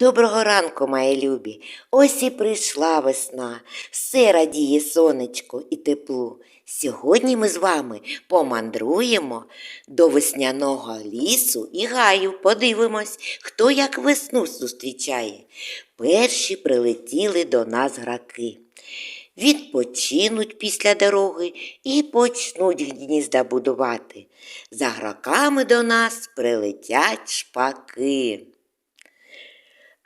Доброго ранку, мої любі. Ось і прийшла весна. Все радіє сонечко і теплу. Сьогодні ми з вами помандруємо до весняного лісу і гаю. Подивимось, хто як весну зустрічає. Перші прилетіли до нас граки. Відпочинуть після дороги і почнуть гнізда будувати. За граками до нас прилетять шпаки.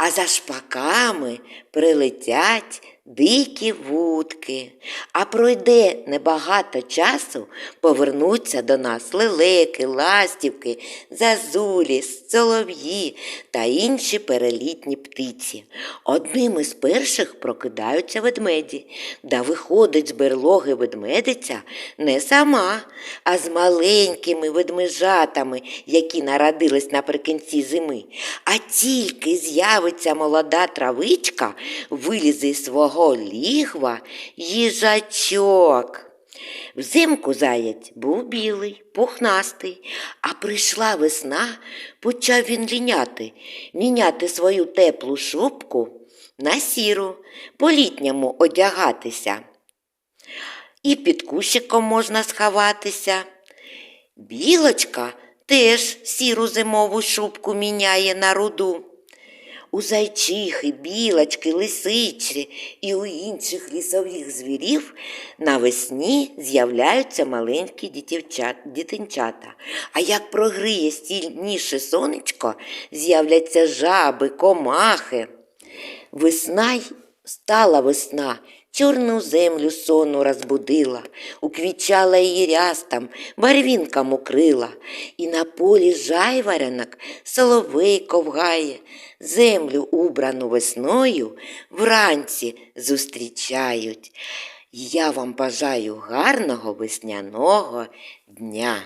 А за шпаками прилетять дикі вудки. А пройде небагато часу, повернуться до нас лелеки, ластівки, зазулі, солов'ї та інші перелітні птиці. Одним із перших прокидаються ведмеді, да виходить з берлоги ведмедиця не сама, а з маленькими ведмежатами, які народились наприкінці зими. А тільки з'явиться молода травичка, вилізе із свого лігва їжачок. Взимку заєць був білий, пухнастий, а прийшла весна, почав він ліняти, міняти свою теплу шубку на сіру, по-літньому одягатися. І під кущиком можна сховатися. Білочка теж сіру зимову шубку міняє на руду. У зайчихи, білочки, лисичі і у інших лісових звірів навесні з'являються маленькі дітинчата. А як прогриє стільніше сонечко, з'являться жаби, комахи. Весна стала весна, чорну землю сонну розбудила, уквічала її рястам, барвінкам укрила, і на полі жайварянок соловей ковгає, землю убрану весною вранці зустрічають. Я вам бажаю гарного весняного дня.